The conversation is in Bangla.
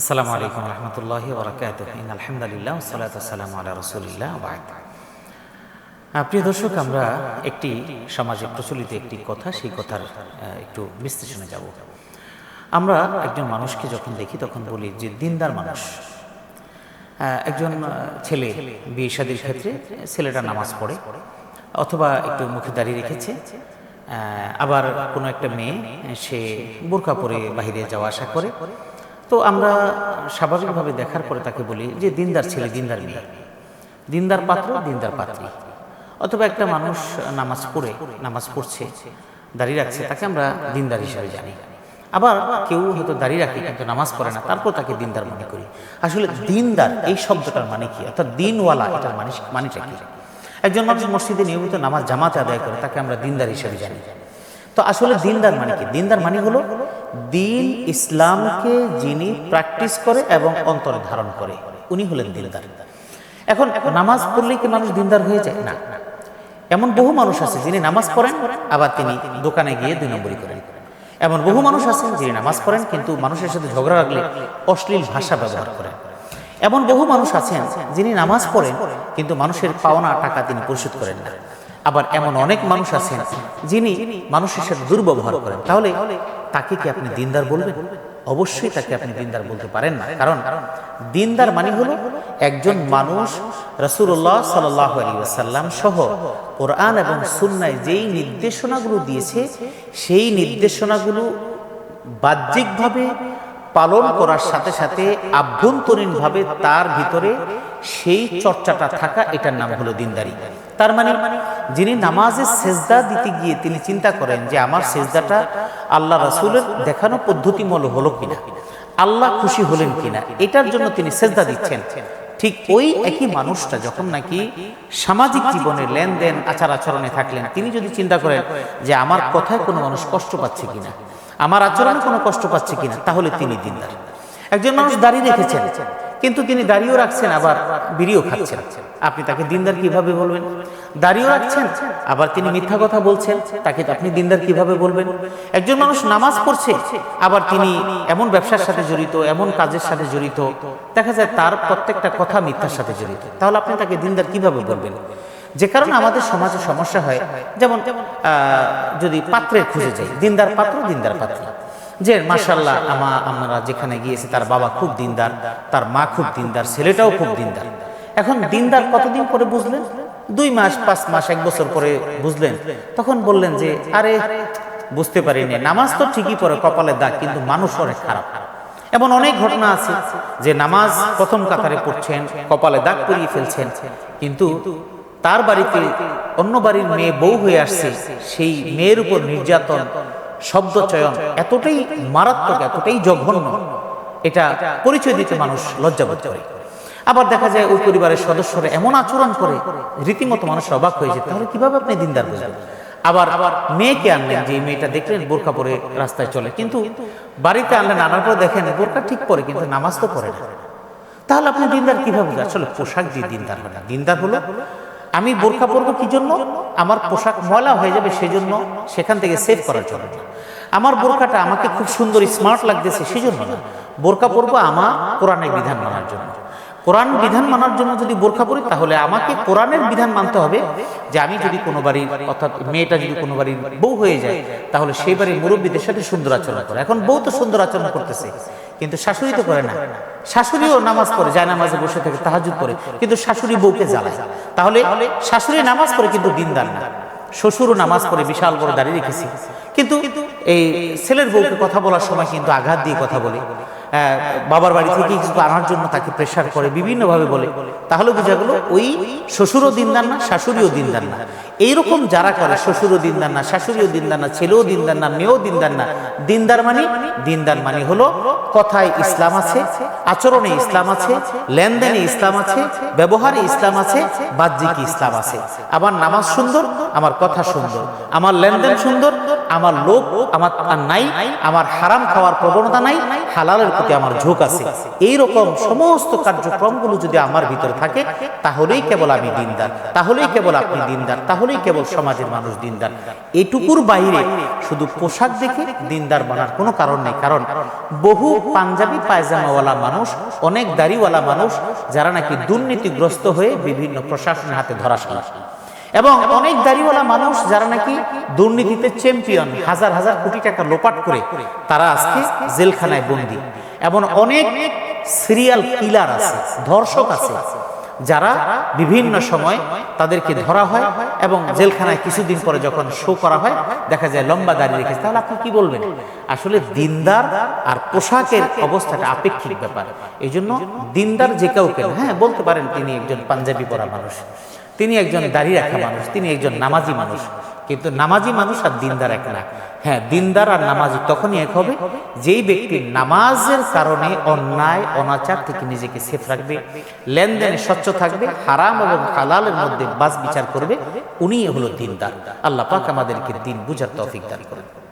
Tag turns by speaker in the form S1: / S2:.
S1: আসসালামু আলাইকুম রহমতুল্লাহি বরকাত আলহামদুলিল্লাহ সালাত আসসালাম আলা রসুলিল্লাহ প্রিয় দর্শক, আমরা একটি সমাজে প্রচলিত একটি কথা, সেই কথার একটু বিশ্লেষণে যাব। আমরা একজন মানুষকে যখন দেখি, তখন বলি যে দিনদার মানুষ। একজন ছেলে বিয়ে শাদীর ক্ষেত্রে ছেলেটা নামাজ পড়ে, অথবা একটু মুখে দাঁড়িয়ে রেখেছে আবার কোনো একটা মেয়ে, সে বোরকা পরে বাইরে যাওয়া আসা করে তো আমরা স্বাভাবিকভাবে দেখার পরে তাকে বলি যে, দিনদার ছেলে, দিনদার মেয়ে। দিনদার পাত্র, দিনদার পাত্রী। অথবা একটা মানুষ নামাজ পড়ে, নামাজ পড়ছে, দাঁড়িয়ে রাখছে, তাকে আমরা দিনদার হিসাবে জানি। আবার কেউ হয়তো দাঁড়িয়ে রাখে কিন্তু নামাজ পড়ে না, তারপর তাকে দিনদার মনে করি। আসলে দিনদার, এই শব্দটার মানে কি? অর্থাৎ দিনওয়ালা, এটার মানে মানেটা কি? একজন মানুষ মসজিদে নিয়মিত নামাজ জামাতে আদায় করে, তাকে আমরা দিনদার হিসাবে জানি। তো আসলে দিনদার মানে কি? দিনদার মানে হলো দিন ইসলামকে যিনি প্র্যাকটিস করে এবং অন্তরে ধারণ করে। উনি হলেন দিনদার। এখন নামাজ পড়লে কি মানুষ দিনদার হয়ে যায়? না। এমন বহু মানুষ আছে যিনি নামাজ পড়েন, আবার তিনি দোকানে গিয়ে দুই নম্বরই করেন। এমন বহু মানুষ আছেন যিনি নামাজ পড়েন, কিন্তু মানুষের সাথে ঝগড়া লাগলে অশ্লীল ভাষা ব্যবহার করেন। এমন বহু মানুষ আছেন যিনি নামাজ পড়েন, কিন্তু মানুষের পাওনা টাকা তিনি পরিশোধ করেন না। আবার এমন অনেক মানুষ আছেন যিনি মানুষের সাথে দুর্ব্যবহার করেন। তাহলে তাকে কি আপনি দিনদার বলবেন? অবশ্যই তাকে আপনি দিনদার বলতে পারেন না। কারণ দিনদার মানে হলো একজন মানুষ রসুল্লাহ সাল্লাম সহ কোরআন এবং সুন্নায় যেই নির্দেশনাগুলো দিয়েছে, সেই নির্দেশনাগুলো বাহ্যিকভাবে পালন করার সাথে সাথে আভ্যন্তরীণভাবে তার ভিতরে সেই চর্চাটা থাকা, এটার নাম হলো দিনদারি। তার মানে মানে যিনি নামাজের সেজদা দিতে গিয়ে তিনি চিন্তা করেন যে আমার সেজদাটা আল্লাহ রাসূলের দেখানো পদ্ধতিমূল হলো কিনা, আল্লাহ খুশি হলেন কিনা, এটার জন্য তিনি সেজদা দিচ্ছেন। ঠিক ওই একই মানুষটা যখন নাকি সামাজিক জীবনে লেনদেন, আচার আচরণে থাকলেন, তিনি যদি চিন্তা করেন যে আমার কথায় কোনো মানুষ কষ্ট পাচ্ছে কিনা, আমার আচরণে কোনো কষ্ট পাচ্ছে কিনা, তাহলে তিনি দিনদার। একজন মানুষ দাঁড়িয়ে রেখেছেন। কিন্তু তিনি দাঁড়িয়েও রাখছেন, আবার বিড়িও খাচ্ছেন। আপনি তাকে দিনদার কীভাবে বলবেন? দাঁড়িয়েও রাখছেন, আবার তিনি মিথ্যা কথা বলছেন, তাকে আপনি দিনদার কীভাবে বলবেন? একজন মানুষ নামাজ পড়ছে, আবার তিনি এমন ব্যবসার সাথে জড়িত, এমন কাজের সাথে জড়িত, দেখা যায় তার প্রত্যেকটা কথা মিথ্যার সাথে জড়িত। তাহলে আপনি তাকে দিনদার কীভাবে বলবেন? যে কারণে আমাদের সমাজে সমস্যা হয়, যেমন যদি পাত্রের খুঁজে যাই, দিনদার পাত্র দিনদার পাত্র। যে মাসাল্লাহ আমা আমরা যেখানে গিয়েছি তার বাবা খুব দিনদার তার মা খুব দিনদার ছেলেটাও খুব দিনদার। এখন দিনদার কতদিন পরে বুঝলেন? দুই মাস পাঁচ মাস এক বছর পরে বুঝলেন। তখন বললেন যে আরে বুঝতে পারিনি নামাজ তো ঠিকই পড়ে কপালে দাগ কিন্তু মানুষ অনেক খারাপ। এমন অনেক ঘটনা আছে যে নামাজ প্রথম কাতারে পড়ছেন কপালে দাগ পরিয়ে ফেলছেন। কিন্তু তার বাড়িতে অন্য বাড়ির মেয়ে বউ হয়ে আসছে। সেই মেয়ের উপর নির্যাতন শব্দ চয়ন এতটাই মারাত্মক এতটাই জঘন্য। এটা পরিচয় দিতে মানুষ লজ্জাবোধ করে। আবার দেখা যায় ওই পরিবারের সদস্যরা এমন আচরণ করে রীতিমতো মানুষ অবাক হয়ে যায়। তাহলে কীভাবে আপনি দিনদার বলবেন আবার আবার মেয়েকে আনলেন যে মেয়েটা দেখলেন বোরকা পরে রাস্তায় চলে। কিন্তু বাড়িতে আনলেন আনার পর দেখেন বোরকা ঠিক পরে কিন্তু নামাজ তো পড়ে না। তাহলে আপনি দিনদার কীভাবে বুঝবেন? আসলে পোশাক দিয়ে দিনদার হয় না। দিনদার হলো আমি বোরখা পরবো কি জন্য? আমার পোশাক ময়লা হয়ে যাবে সেই জন্য সেখান থেকে সেভ করার জন্য। আমার বোরকাটা আমাকে খুব সুন্দর স্মার্ট লাগতেছে সেই জন্য। না বোরকা পরবো আমার কোরআনের বিধান মানার জন্য। কোরআন বিধান মানার জন্য যদি বোরখা পরি তাহলে আমাকে কোরআনের বিধান মানতে হবে যে আমি যদি কোনো বাড়ির অর্থাৎ মেয়েটা যদি কোনো বাড়ির বউ হয়ে যায় তাহলে সেই বাড়ির মুরব্বীদের সাথে সুন্দর আচরণ করে। এখন বউ তো সুন্দর আচরণ করতেছে। কিন্তু শাশুড়ি তো করে না। শাশুড়িও নামাজ পড়ে যায় নামাজে বসে থাকে তাহাজুদ পড়ে। কিন্তু শাশুড়ি বউকে জ্বালায়। তাহলে শাশুড়ি নামাজ পড়ে কিন্তু দিনদার না। শ্বশুরও নামাজ পড়ে বিশাল বড় দাঁড়িয়ে রেখেছি। কিন্তু এই ছেলের বউকে কথা বলার সময় কিন্তু আঘাত দিয়ে কথা বলে। বাবার বাড়ি থেকে কিছু আনার জন্য তাকে প্রেশার করে, বিভিন্নভাবে বলে। তাহলে বোঝা গেল ওই শ্বশুরও দিনদার না, শাশুড়িও দিনদার না। এইরকম যারা করে, শ্বশুরও দিনদার না, শাশুড়িও দিনদার না, ছেলেও দিনদার না, মেয়েও দিনদার না। দিনদার মানে দিনদার মানে হলো কথায় ইসলাম আছে, আচরণে ইসলাম আছে, লেনদেনে ইসলাম আছে, ব্যবহারে ইসলাম আছে, বাহ্যিক ইসলাম আছে। আমার নামাজ সুন্দর, আমার কথা সুন্দর। আমার লেনদেন সুন্দর, আমার লোভ, আমার নাই, আমার হারাম খাওয়ার প্রবণতা নাই হালালের প্রতি আমার ঝোঁক আছে। এই রকম সমস্ত কার্যক্রমগুলো যদি আমার ভিতরে থাকে, তাহলেই কেবল আমি দিনদার, তাহলেই কেবল আপনি দিনদার, তাহলেই কেবল সমাজের মানুষ দিনদার। এটুকুর বাইরে শুধু পোশাক দেখে দিনদার বানার কোনো কারণ নেই। কারণ বহু পাঞ্জাবি পায়জামাওয়ালা মানুষ, অনেক দাড়িওয়ালা মানুষ, যারা নাকি দুর্নীতিগ্রস্ত হয়ে বিভিন্ন প্রশাসনের হাতে ধরা এবং অনেক দাড়িওয়ালা মানুষ যারা নাকি দুর্নীতিতে চ্যাম্পিয়ন হাজার হাজার কোটি টাকা লোপাট করে, তারা আজকে জেলখানায় বন্দী। এবং অনেক সিরিয়াল কিলার আছে, ধর্ষক আছে, যারা বিভিন্ন সময় তাদেরকে ধরা হয় এবং জেলখানায় কিছুদিন পরে যখন শো করা হয়, দেখা যায় লম্বা দাঁড়িয়ে রেখেছে। তাহলে আপনি কি বলবেন? আসলে দিনদার আর পোশাকের অবস্থাটা আপেক্ষিক ব্যাপার। এই জন্য দিনদার যে কাউকে হ্যাঁ বলতে পারেন তিনি একজন পাঞ্জাবি পরা মানুষ। তিনি একজন দাঁড়িয়ে রাখা মানুষ, তিনি একজন নামাজি মানুষ। কিন্তু নামাজি মানুষ আর দিনদার এক না। হ্যাঁ দিনদার আর নামাজি তখনই এক হবে যেই ব্যক্তি নামাজের কারণে অন্যায়, অনাচার থেকে নিজেকে সেফ রাখবে, লেনদেনে স্বচ্ছ থাকবে, হারাম এবং হালালের মধ্যে বাস বিচার করবে উনি হলো দিনদার। আল্লাহ পাক আমাদেরকে দিন বুঝার তৌফিক দান করেন।